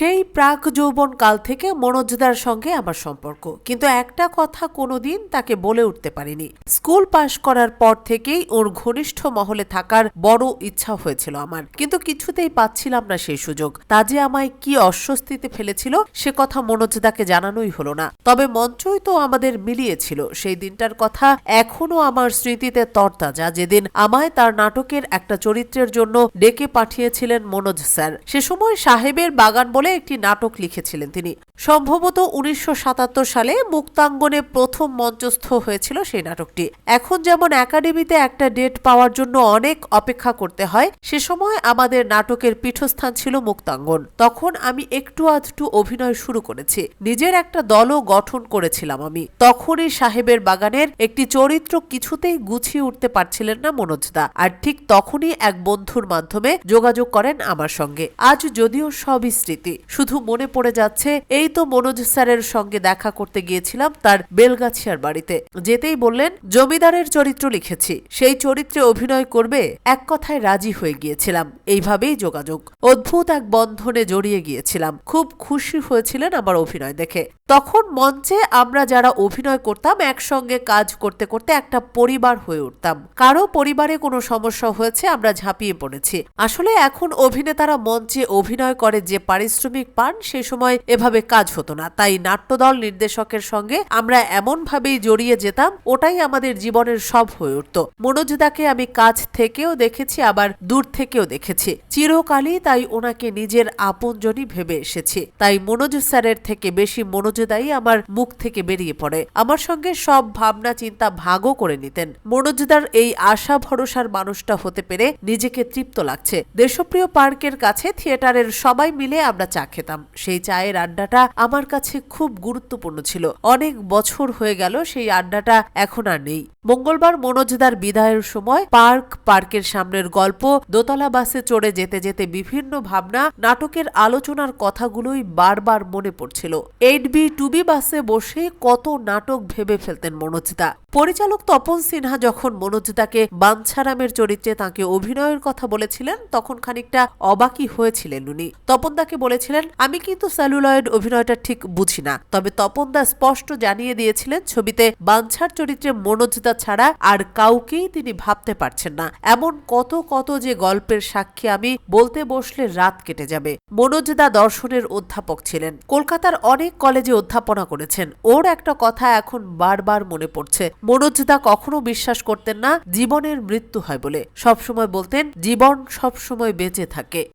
সেই প্রাক যৌবন কাল থেকে মনোজদার সঙ্গে আমার সম্পর্ক। কিন্তু একটা কথা কোনোদিন তাকে বলে উঠতে পারিনি। স্কুল পাশ করার পর থেকেই ওর ঘনিষ্ঠ মহলে থাকার বড় ইচ্ছা হয়েছিল আমার। কিন্তু কিছুতেই পাচ্ছিলাম না সেই সুযোগ। তা যে আমায় কি অস্বস্তিতে ফেলেছিল, সে কথা মনোজদাকে জানানোই হলো না। তবে মঞ্চই তো আমাদের মিলিয়েছিল। সেই দিনটার কথা এখনও আমার স্মৃতিতে তরতাজা। যেদিন আমায় তার নাটকের একটা চরিত্রের জন্য ডেকে পাঠিয়েছিলেন মনোজ স্যার। সে সময় সাহেবের বাগান বলে একটি নাটক লিখেছিলেন তিনি। সম্ভবত উনিশশো সাতাত্তর সালে মুক্তাঙ্গনে প্রথম মঞ্চস্থ হয়েছিল সেই নাটকটি। এখন যেমন একাডেমিতে একটা ডেট পাওয়ার জন্য অনেক অপেক্ষা করতে হয়, সে সময় আমাদের নাটকের পীঠস্থান ছিল মুক্তাঙ্গন। তখন আমি একটু আধটু অভিনয় শুরু করেছি। নিজের একটা দলও গঠন করেছিলাম আমি। তখনই সাহেবের বাগানের একটি চরিত্র কিছুতেই গুছিয়ে উঠতে পারছিলেন না মনোজদা। আর ঠিক তখনই এক বন্ধুর মাধ্যমে যোগাযোগ করেন আমার সঙ্গে। আজ যদিও সবই স্মৃতি। শুধু মনে পড়ে যাচ্ছে, এই তো মনোজ স্যারের সঙ্গে দেখা করতে গিয়েছিলাম তার বেলগাছিয়ার বাড়িতে। যেতেই বললেন, জমিদারের চরিত্র লিখেছি, সেই চরিত্রে অভিনয় করবে, এক কথায় রাজি হয়ে গিয়েছিলাম, এইভাবেই যোগাযোগ। অদ্ভুত এক বন্ধনে জড়িয়ে গিয়েছিলাম, খুব খুশি হয়েছিলেন আমার অভিনয় দেখে। তখন মঞ্চে আমরা যারা অভিনয় করতাম, একসঙ্গে কাজ করতে করতে একটা পরিবার হয়ে উঠতাম। কারও পরিবারে কোনো সমস্যা হয়েছে, আমরা ঝাঁপিয়ে পড়েছি। আসলে এখন অভিনেতারা মঞ্চে অভিনয় করে যে পারিশ্রমিক পান, সে সময় এভাবে কাজ হতো না। তাই নাট্যদল নির্দেশকের সঙ্গে আমরা এমন ভাবেই জড়িয়ে যেতাম, ওটাই আমাদের জীবনের সব হয়ে উঠত। মনোজদাকে আমি কাছ থেকেও দেখেছি, আবার দূর থেকেও দেখেছি। চিরকালই তাই ওনাকে নিজের আপনজনই ভেবে এসেছি। তাই মনোজ স্যারের থেকে বেশি মনোজদাই আমার মুখ থেকে বেরিয়ে পড়ে। আমার সঙ্গে সব ভাবনা চিন্তা ভাগও করে নিতেন। মনোজদার এই আশা ভরসার মানুষটা হতে পেরে নিজেকে তৃপ্ত লাগছে। দেশপ্রিয় পার্কের কাছে থিয়েটারের সবাই মিলে আমরা চা খেতাম। সেই চায়ের আড্ডাটা আমার কাছে খুব গুরুত্বপূর্ণ ছিল। অনেক বছর হয়ে গেল সেই আড্ডাটা এখন আর নেই। মঙ্গলবার মনোজদার বিদায়ের সময় পার্ক, পার্কের সামনের গল্প, দোতলা বাসে চড়ে যেতে যেতে বিভিন্ন ভাবনা, নাটকের আলোচনার কথাগুলোই বারবার মনে পড়ছিল। এইট বি টু বি বাসে বসে কত নাটক ভেবে ফেলতেন মনোজদা। পরিচালক তপন সিনহা যখন মনোজদাকে বাঞ্ছারামের চরিত্রে তাকে অভিনয়ের কথা বলেছিলেন, তখন খানিকটা অবাকই হয়েছিলেন উনি। তপনদাকে বলেছিলেন আমি কিন্তু স্যালুলয়েড অভিনয়টা ঠিক বুঝি না। তবে তপনদা স্পষ্ট জানিয়ে দিয়েছিলেন, ছবিতে বাঞ্ছার চরিত্রে মনোজদা ছাড়া আর কাউকেই তিনি ভাবতে পারছেন না। এমন কত কত যে গল্পের সাক্ষী আমি, বলতে বসলে রাত কেটে যাবে। মনোজদা দর্শনের অধ্যাপক ছিলেন। কলকাতার অনেক কলেজে অধ্যাপনা করেছেন। ওর একটা কথা এখন বারবার মনে পড়ছে। মনোজদা কখনো বিশ্বাস করতেন না, জীবনের মৃত্যু হয় বলে। সবসময় বলতেন, জীবন সবসময় বেঁচে থাকে।